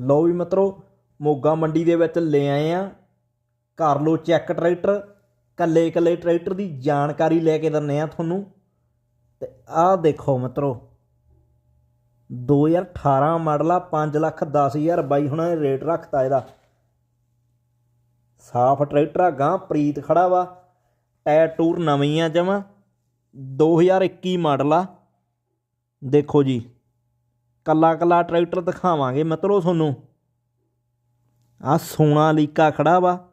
ਲਓ ਵੀ ਮਿੱਤਰੋ, ਮੋਗਾ ਮੰਡੀ ਦੇ ਵਿੱਚ ਲੈ ਆਏ ਆ। ਕਰ ਲਓ ਚੈੱਕ ਟਰੈਕਟਰ, ਕੱਲੇ ਕੱਲੇ ਟਰੈਕਟਰ ਦੀ ਜਾਣਕਾਰੀ ਲੈ ਕੇ ਦਿੰਨੇ ਆ ਤੁਹਾਨੂੰ। ਤੇ ਆਹ ਦੇਖੋ ਮਿੱਤਰੋ 2018 ਮਾਡਲ ਆ 5 ਲੱਖ 10 ਹਜ਼ਾਰ ਬਾਈ ਹੁਣ ਰੇਟ ਰੱਖਤਾ ਇਹਦਾ। ਸਾਫ਼ ਟਰੈਕਟਰ ਆ ਗਾਂ ਪ੍ਰੀਤ ਖੜਾ ਵਾ, ਟਾਇਰ ਟੂਰ ਨਵੀਂ ਆ ਜਮਾ। 2021 ਮਾਡਲ ਆ। ਦੇਖੋ ਜੀ ਕੱਲਾ ਕੱਲਾ ਟਰੈਕਟਰ ਦਿਖਾਵਾਂਗੇ ਮਿੱਤਰੋ ਤੁਹਾਨੂੰ। ਆ ਸੋਨਾ ਲੀਕਾ ਖੜਾ ਵਾ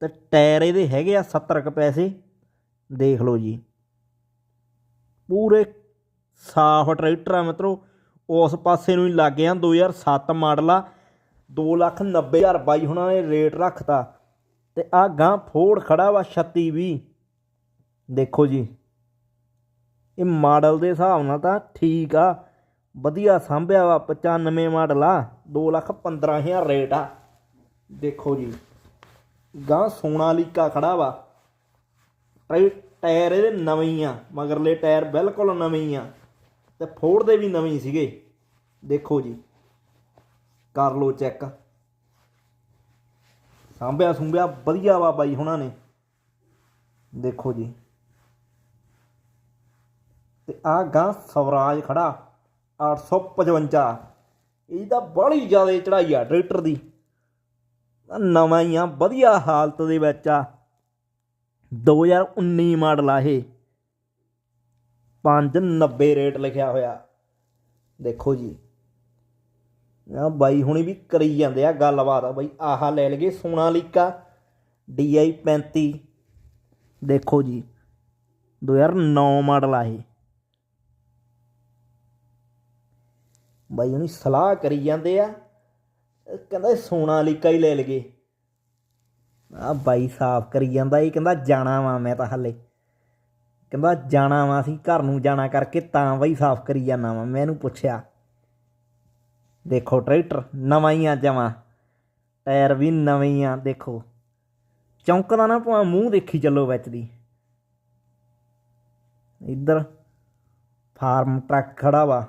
ਤੇ ਟਾਇਰ ਇਹਦੇ ਹੈਗੇ ਆ 70 ਕ ਪੈਸੇ। ਦੇਖ ਲਓ ਜੀ। ਪੂਰੇ ਸਾਫ਼ ਟਰੈਕਟਰ ਆ ਮਿੱਤਰੋ। ਉਸ ਪਾਸੇ ਨੂੰ ਹੀ ਲੱਗ ਗਿਆ 2007 ਮਾਡਲ ਆ। 290000 ਬਾਈ ਹੁਣਾਂ ਨੇ ਰੇਟ ਰੱਖਤਾ। ਤੇ ਆ ਗਾਂ ਫੋੜ ਖੜਾ ਵਾ 36 ਵੀ ਦੇਖੋ ਜੀ। ਇਹ ਮਾਡਲ ਦੇ ਹਿਸਾਬ ਨਾਲ ਤਾਂ ਠੀਕ ਆ। ਵਧੀਆ ਸਾਂਭਿਆ ਵਾ 95 ਮਾਡਲ ਆ 215000 ਰੇਟ ਆ। ਦੇਖੋ ਜੀ ਗਾਂ ਸੋਨਾਲੀਕਾ ਖੜਾ ਵਾ। ਟਾਇਰ ਟਾਇਰ ਇਹਦੇ ਨਵੇਂ ਆ ਮਗਰਲੇ ਟਾਇਰ ਬਿਲਕੁਲ ਨਵੇਂ ਆ, ਤੇ ਫੋੜ ਦੇ ਵੀ ਨਵੇਂ ਸੀਗੇ। ਦੇਖੋ ਜੀ, ਕਰ ਲਓ ਚੈੱਕ। ਸਾਂਭਿਆ ਸੁੰਭਿਆ ਵਧੀਆ ਵਾ ਬਾਈ ਹੁਣਾਂ ਨੇ। ਦੇਖੋ ਜੀ। ਤੇ ਆ ਗਾਂ ਸਵਰਾਜ ਖੜਾ। 855 ਇਹ ਤਾਂ ਬੜੀ ਜ਼ਿਆਦਾ ਚੜਾਈ ਆ ਟਰੈਕਟਰ ਦੀ। ਨਵਾਂ ਹੀ ਆ, ਵਧੀਆ ਹਾਲਤ ਦੇ ਵਿੱਚ ਆ। 2019 ਮਾਡਲ ਆ ਇਹ। 590 ਰੇਟ ਲਿਖਿਆ ਹੋਇਆ। ਦੇਖੋ ਜੀ। ਆ ਬਾਈ ਹੁਣੀ ਵੀ ਕਰੀ ਜਾਂਦੇ ਆ ਗੱਲਬਾਤ। ਆ ਬਾਈ ਆਹ ਲੈ ਲਗੇ ਸੋਨਾਲੀਕਾ DI 35 ਦੇਖੋ ਜੀ। 2009 ਮਾਡਲ ਆ ਇਹ। ਬਾਈ ਉਹਨੀ ਸਲਾਹ ਕਰੀ ਜਾਂਦੇ ਆ। ਕਹਿੰਦਾ ਸੋਨਾ ਲੀਕਾ ਹੀ ਲੈ ਲਗੇ ਆ ਬਾਈ ਸਾਫ਼ ਕਰੀ ਜਾਂਦਾ ਇਹ, ਕਹਿੰਦਾ ਜਾਣਾ ਵਾ ਮੈਂ ਤਾਂ ਹੱਲੇ। ਕਹਿੰਦਾ ਜਾਣਾ ਵਾ ਅਸੀਂ, ਘਰ ਨੂੰ ਜਾਣਾ ਕਰਕੇ ਤਾਂ ਬਾਈ ਸਾਫ਼ ਕਰੀ ਜਾਣਾ ਵਾ, ਮੈਂ ਇਹਨੂੰ ਪੁੱਛਿਆ। ਦੇਖੋ ਟਰੈਕਟਰ ਨਵਾਂ ਹੀ ਆ ਜਮਾਂ। ਟਾਇਰ ਵੀ ਨਵੇਂ ਹੀ ਆ ਦੇਖੋ ਚੌਂਕਦਾ ਨਾ ਭਾਵੇਂ ਮੂੰਹ ਦੇਖੀ ਚੱਲੋ ਵਿੱਚ ਦੀ। ਇੱਧਰ ਫਾਰਮ ਟਰੱਕ ਖੜਾ ਵਾ,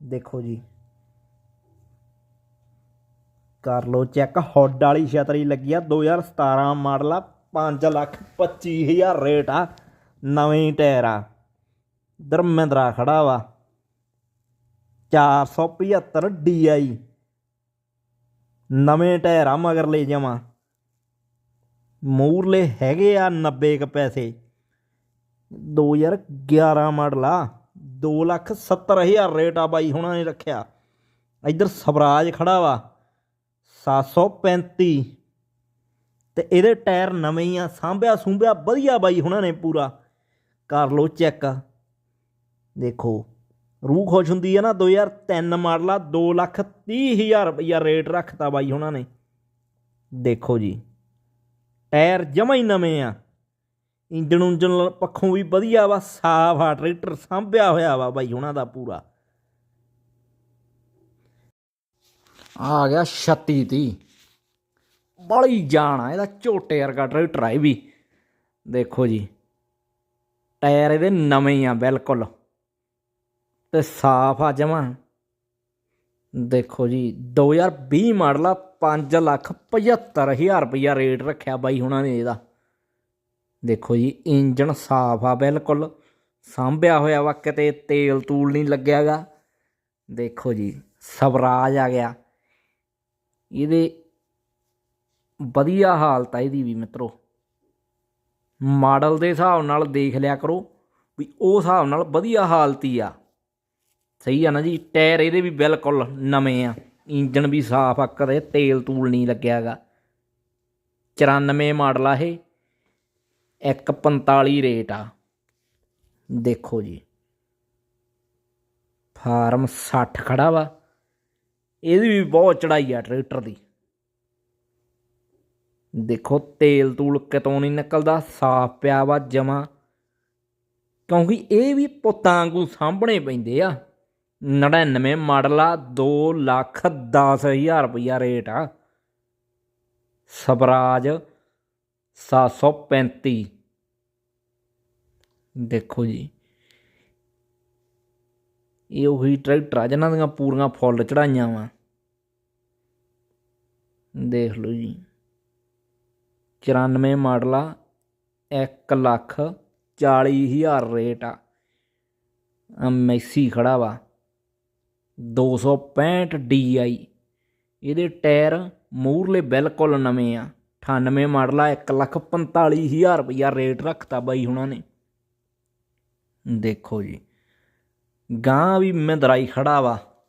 ਦੇਖੋ ਜੀ। ਕਰ ਲਓ ਚੈੱਕ। ਹੁੱਡ ਵਾਲੀ ਛਤਰੀ ਲੱਗੀ ਆ 2017 ਮਾਡਲ ਆ 5 ਲੱਖ 25000 ਰੇਟ ਆ, ਨਵੇਂ ਟਾਇਰ ਆ। ਧਰਮਿੰਦਰਾ ਖੜਾ ਵਾ। 475 DI ਨਵੇਂ ਟਾਇਰ ਆ, ਮਗਰ ਲੈ ਜਾਵਾਂ। ਮੂਰਲੇ ਹੈਗੇ ਆ 90 ਕ ਪੈਸੇ। 2011 ਮਾਡਲ ਆ 270000 ਰੇਟ ਆ ਬਾਈ, ਹੁਣਾਂ ਨੇ ਰੱਖਿਆ। ਇੱਧਰ ਸਵਰਾਜ ਖੜਾ ਵਾ। 735 ਤੇ ਇਹਦੇ ਟਾਇਰ ਨਵੇਂ ਹੀ ਆ, ਸਾਂਭਿਆ ਸੁੰਭਿਆ, ਵਧੀਆ ਬਾਈ ਹੁਣਾਂ ਨੇ ਪੂਰਾ। ਕਰ ਲਓ ਚੈੱਕ। ਦੇਖੋ, ਰੂਹ ਖੁਸ਼ ਹੁੰਦੀ ਆ ਨਾ 2003 ਲੱਖ ਆ 230000 ਰੁਪਇਆ ਰੇਟ ਰੱਖਤਾ ਬਾਈ ਹੁਣਾਂ ਨੇ। ਦੇਖੋ ਜੀ, ਟਾਇਰ ਜਮਾ ਹੀ ਨਵੇਂ ਆ। ਇੰਜਣ ਉਂਜਣ ਪੱਖੋਂ ਵੀ ਵਧੀਆ ਵਾ, ਸਾਫ਼ ਆ, ਟਰੈਕਟਰ ਸਾਂਭਿਆ ਹੋਇਆ ਵਾ ਬਾਈ ਉਹਨਾਂ ਦਾ ਪੂਰਾ। ਆ ਗਿਆ 36 ਤੀ ਬੜੀ ਜਾਣਾ ਇਹਦਾ ਝੋਟੇ ਵਰਗਾ ਟਰੈਕਟਰ ਆ ਇਹ ਵੀ। ਦੇਖੋ ਜੀ, ਟਾਇਰ ਇਹਦੇ ਨਵੇਂ ਆ ਬਿਲਕੁਲ। ਤੇ ਸਾਫ਼ ਆ ਜਮਾਂ। ਦੇਖੋ ਜੀ 2020 ਮਾਡਲ ਆ 5 ਲੱਖ 75000 ਰੁਪਇਆ ਰੇਟ ਰੱਖਿਆ ਬਾਈ ਹੁਣਾਂ ਨੇ ਇਹਦਾ। ਦੇਖੋ ਜੀ ਇੰਜਨ ਸਾਫ਼ ਆ ਬਿਲਕੁਲ। ਸਾਂਭਿਆ ਹੋਇਆ ਵਾ, ਕਿਤੇ ਤੇਲ ਤੂਲ ਨਹੀਂ ਲੱਗਿਆਗਾ। ਦੇਖੋ ਜੀ, ਸਵਰਾਜ ਆ ਗਿਆ। ਇਹਦੇ ਵਧੀਆ ਹਾਲਤ ਆ ਇਹਦੀ ਵੀ ਮਿੱਤਰੋ। ਮਾਡਲ ਦੇ ਹਿਸਾਬ ਨਾਲ ਦੇਖ ਲਿਆ ਕਰੋ ਵੀ ਉਹ ਹਿਸਾਬ ਨਾਲ ਵਧੀਆ ਹਾਲਤ ਹੀ ਆ। ਸਹੀ ਆ ਨਾ ਜੀ, ਟਾਇਰ ਇਹਦੇ ਵੀ ਬਿਲਕੁਲ ਨਵੇਂ ਆ। ਇੰਜਨ ਵੀ ਸਾਫ਼ ਆ, ਕਦੇ ਤੇਲ ਤੂਲ ਨਹੀਂ ਲੱਗਿਆਗਾ। 94 ਮਾਡਲ ਆ ਇਹ 145 ਰੇਟ ਆ। ਦੇਖੋ ਜੀ, ਫਾਰਮ 60 ਖੜਾ ਵਾ। ਇਹਦੀ ਵੀ ਬਹੁਤ ਚੜਾਈ ਆ ਟਰੈਕਟਰ ਦੀ। ਦੇਖੋ, ਤੇਲ ਤੂਲ ਕਿਤੋਂ ਨਹੀਂ ਨਿਕਲਦਾ, ਸਾਫ਼ ਪਿਆ ਵਾ ਜਮਾ। ਕਿਉਂਕਿ ਇਹ ਵੀ ਪੁੱਤਾਂ ਵਾਂਗੂ ਸਾਂਭਣੇ ਪੈਂਦੇ ਆ। 99 ਮਾਡਲ ਆ 2 ਲੱਖ 10 ਹਜ਼ਾਰ ਰੁਪਇਆ ਰੇਟ ਆ। ਸਵਰਾਜ 735 ਦੇਖੋ ਜੀ। ਇਹ ਉਹੀ ਟਰੈਕਟਰ ਆ, ਜਿਨ੍ਹਾਂ ਦੀਆਂ ਪੂਰੀਆਂ ਫੁੱਲ ਚੜਾਈਆਂ ਵਾ। ਦੇਖ ਲਓ ਜੀ। 94 ਮਾਡਲ ਆ 1 ਲੱਖ 40 ਹਜ਼ਾਰ ਰੇਟ ਆ। ਮੈਸੀ ਖੜਾ ਵਾ। 265 DI ਇਹਦੇ ਟਾਇਰ ਮੂਰਲੇ ਬਿਲਕੁਲ ਨਵੇਂ ਆ। 98 ਮਾਡਲ ਆ 1 ਲੱਖ 45 ਹਜ਼ਾਰ ਰੁਪਇਆ ਰੇਟ ਰੱਖਤਾ ਬਾਈ ਹੁਣਾਂ ਨੇ। ਦੇਖੋ ਜੀ। ਗਾਂ ਵੀ ਮਹਿੰਦਰਾਈ ਖੜਾ ਵਾ।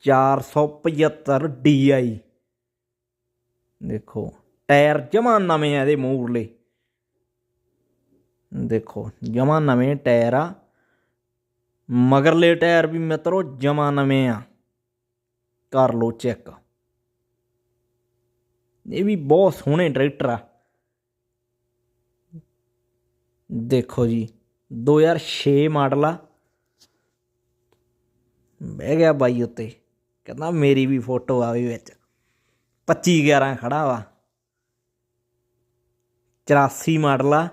475 DI ਦੇਖੋ, ਟਾਇਰ ਜਮਾ ਨਵੇਂ ਆ ਇਹਦੇ ਮੂਰਲੇ ਦੇਖੋ, ਜਮਾ ਨਵੇਂ ਟਾਇਰ ਆ। ਮਗਰਲੇ ਟਾਇਰ ਵੀ ਮਿੱਤਰੋ ਜਮਾ ਨਵੇਂ ਆ। ਕਰ ਲੋ ਚੈੱਕ। ਇਹ ਵੀ ਬਹੁਤ ਸੋਹਣੇ ਟਰੈਕਟਰ ਆ। ਦੇਖੋ ਜੀ 2006 ਮਾਡਲ ਆ। ਬਹਿ ਗਿਆ ਬਾਈ ਉੱਤੇ। ਕਹਿੰਦਾ ਮੇਰੀ ਵੀ ਫੋਟੋ ਆਵੇ ਵਿੱਚ। 25 11 ਖੜਾ ਵਾ। 84 ਮਾਡਲ ਆ।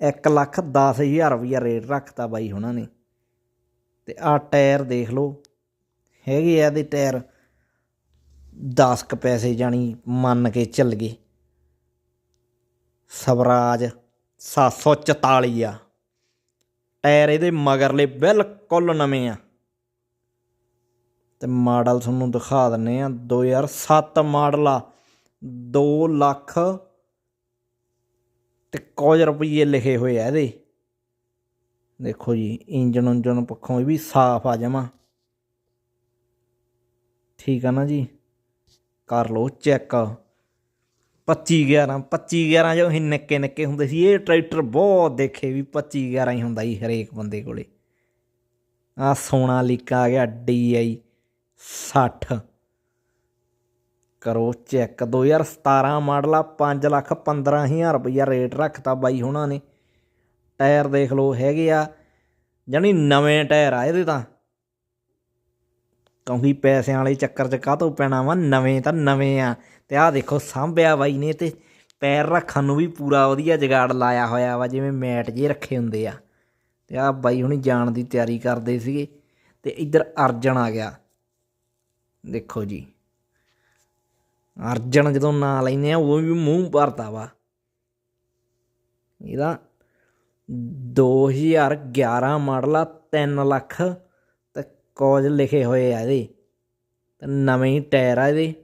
1 ਲੱਖ 10 ਹਜ਼ਾਰ ਰੁਪਇਆ ਰੇਟ ਰੱਖਤਾ ਬਾਈ ਹੁਣਾਂ ਨੇ। ਤੇ ਆ ਟਾਇਰ ਦੇਖ ਲਓ। ਹੈਗੇ ਆ ਇਹਦੇ ਟਾਇਰ। 10 ਕ ਪੈਸੇ ਜਾਣੀ ਮੰਨ ਕੇ ਚੱਲ ਗਏ। ਸਵਰਾਜ 744 ਆ। ਟਾਇਰ ਇਹਦੇ ਮਗਰਲੇ ਬਿਲਕੁਲ ਨਵੇਂ ਆ। ਤੇ ਮਾਡਲ ਤੁਹਾਨੂੰ ਦਿਖਾ ਦਿੰਨੇ ਆ 2007 ਮਾਡਲ ਆ 2 ਲੱਖ ਤੇ ਕੁਝ ਰੁਪਏ ਲਿਖੇ ਹੋਏ ਆ ਇਹਦੇ। ਦੇਖੋ ਜੀ ਇੰਜਨ ਉਂਜਨ ਪੱਖੋਂ ਇਹ ਵੀ ਸਾਫ਼ ਆ ਜਾਵਾਂ ਠੀਕ ਆ ਨਾ ਜੀ? ਕਰ ਲਓ ਚੈੱਕ। 25 11 25 11 ਜੋ ਅਸੀਂ ਨਿੱਕੇ ਨਿੱਕੇ ਹੁੰਦੇ ਸੀ, ਇਹ ਟਰੈਕਟਰ ਬਹੁਤ ਦੇਖੇ ਵੀ 25 11 ਹੀ ਹੁੰਦਾ ਸੀ ਹਰੇਕ ਬੰਦੇ ਕੋਲੇ। ਆ ਸੋਨਾ ਲੀਕਾ ਆ ਗਿਆ DI 60 ਕਰੋ ਚੈੱਕ 2017 ਮਾਡਲ ਆ 5 ਲੱਖ 15 ਹਜ਼ਾਰ ਰੁਪਈਆ ਰੇਟ ਰੱਖਤਾ ਬਾਈ ਹੁਣਾਂ ਨੇ। ਟਾਇਰ ਦੇਖ ਲਓ ਹੈਗੇ ਆ, ਜਾਣੀ ਨਵੇਂ ਟਾਇਰ ਆ ਇਹਦੇ ਤਾਂ। ਕਿਉਂਕਿ ਪੈਸਿਆਂ ਵਾਲੇ ਚੱਕਰ 'ਚ ਕਾਹਤੋਂ ਪੈਣਾ ਵਾ, ਨਵੇਂ ਤਾਂ ਨਵੇਂ ਆ। ਤੇ ਆਹ ਦੇਖੋ ਸਾਂਭਿਆ ਬਾਈ ਨੇ ਤੇ ਪੈਰ ਰੱਖਣ ਨੂੰ ਵੀ ਪੂਰਾ ਵਧੀਆ ਜਗਾੜ ਲਾਇਆ ਹੋਇਆ ਵਾ, ਜਿਵੇਂ ਮੈਟ ਜੇ ਰੱਖੇ ਹੁੰਦੇ ਆ। ਤੇ ਆਹ ਬਾਈ ਹੁਣੀ ਜਾਣ ਦੀ ਤਿਆਰੀ ਕਰਦੇ ਸੀਗੇ ਤੇ ਇੱਧਰ ਅਰਜਨ ਆ ਗਿਆ। ਦੇਖੋ ਜੀ। ਅਰਜਨ ਜਦੋਂ ਨਾਂ ਲੈਨੇ ਆ, ਉਹ ਵੀ ਮੂੰਹ ਭਰਦਾ ਵਾ। ਇਹਦਾ 2011 ਮਾਡਲ ਆ 3 ਲੱਖ ਤੇ ਕੁਝ ਲਿਖੇ ਹੋਏ ਆ ਇਹਦੇ। ਤੇ ਨਵੇਂ ਹੀ ਟਾਇਰ ਆ ਇਹਦੇ।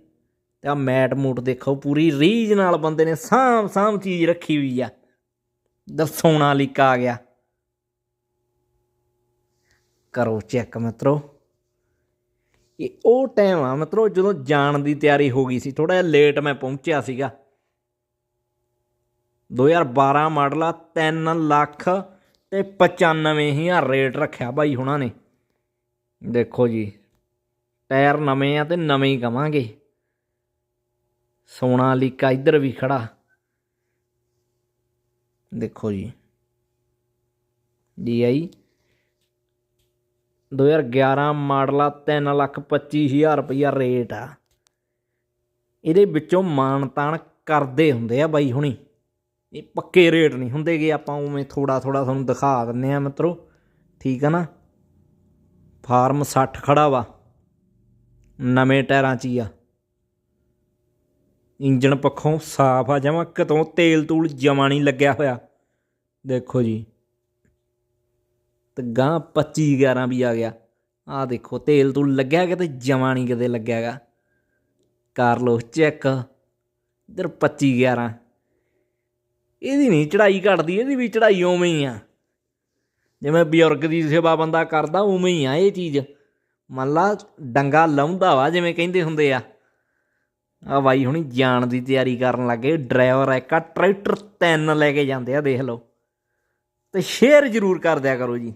ਤੇ ਆ ਮੈਟ ਮੂਟ ਦੇਖੋ, ਪੂਰੀ ਰੀਜ ਨਾਲ ਬੰਦੇ ਨੇ ਸਾਮ ਸਾਮ ਚੀਜ਼ ਰੱਖੀ ਹੋਈ ਆ। ਦਸੋਣਾ ਲਿਕਾ ਆ ਗਿਆ। ਕਰੋ ਚੈੱਕ ਮਿੱਤਰੋ। ਇਹ ਉਹ ਟਾਈਮ ਆ ਮਿੱਤਰੋ, ਜਦੋਂ ਜਾਣ ਦੀ ਤਿਆਰੀ ਹੋ ਗਈ ਸੀ ਥੋੜਾ ਜਿਹਾ ਲੇਟ ਮੈਂ ਪਹੁੰਚਿਆ ਸੀਗਾ। 2012 ਮਾਡਲ ਆ 3 ਲੱਖ ਤੇ 95000 ਰੇਟ ਰੱਖਿਆ ਬਾਈ ਹੁਣਾਂ ਨੇ। ਦੇਖੋ ਜੀ, ਟਾਇਰ ਨਵੇਂ ਆ ਤੇ ਨਵੇਂ ਹੀ ਕਵਾਂਗੇ। ਸੋਨਾ ਲੀਕਾ ਇੱਧਰ ਵੀ ਖੜਾ। ਦੇਖੋ ਜੀ। DI 2011 ਮਾਡਲ ਆ 3 ਲੱਖ 25000 ਰੁਪਇਆ ਰੇਟ ਆ। ਇਹਦੇ ਵਿੱਚੋਂ ਮਾਣ ਤਾਣ ਕਰਦੇ ਹੁੰਦੇ ਆ ਬਾਈ ਹੁਣੀ। ਇਹ ਪੱਕੇ ਰੇਟ ਨਹੀਂ ਹੁੰਦੇਗੇ ਆਪਾਂ ਉਵੇਂ ਥੋੜਾ ਥੋੜਾ ਤੁਹਾਨੂੰ ਦਿਖਾ ਦਿੰਨੇ ਆ ਮਿੱਤਰੋ। ਠੀਕ ਆ ਨਾ? ਫਾਰਮ 60 ਖੜਾ ਵਾ। ਨਵੇਂ ਟਾਇਰਾਂ 'ਚ ਹੀ ਆ। ਇੰਜਣ ਪੱਖੋਂ ਸਾਫ਼ ਆ ਜਮਾ ਕਿਤੋਂ ਤੇਲ ਤੂਲ ਜਮਾ ਨਹੀਂ ਲੱਗਿਆ ਹੋਇਆ। ਦੇਖੋ ਜੀ। ਤੇ ਗਾਂ 25 11 ਵੀ ਆ ਗਿਆ। ਆ ਦੇਖੋ, ਤੇਲ ਤੂਲ ਲੱਗਿਆ ਕਿਤੇ ਜਮਾ ਨਹੀਂ ਕਿਤੇ ਲੱਗਿਆਗਾ ਕਰ ਲੋ ਚੈੱਕ। ਇਧਰ 25 11 ਇਹਦੀ ਨਹੀਂ ਚੜਾਈ ਘਟਦੀ, ਇਹਦੀ ਵੀ ਚੜਾਈ ਉਵੇਂ ਹੀ ਆ। ਜਿਵੇਂ ਬਜ਼ੁਰਗ ਦੀ ਸੇਵਾ ਬੰਦਾ ਕਰਦਾ, ਉਵੇਂ ਹੀ ਆ ਇਹ ਚੀਜ਼। ਮੰਨ ਲਾ ਡੰਗਾ ਲਾਉਂਦਾ ਵਾ, ਜਿਵੇਂ ਕਹਿੰਦੇ ਹੁੰਦੇ ਆ। ਆ ਬਾਈ ਹੁਣੀ ਜਾਣ ਦੀ ਤਿਆਰੀ ਕਰਨ ਲੱਗੇ। ਡਰਾਈਵਰ ਇੱਕ ਟਰੈਕਟਰ ਤਿੰਨ ਲੈ ਕੇ ਜਾਂਦੇ ਆ, ਦੇਖ ਲਓ। ਤੇ ਸ਼ੇਅਰ ਜ਼ਰੂਰ ਕਰ ਦਿਆ ਕਰੋ ਜੀ।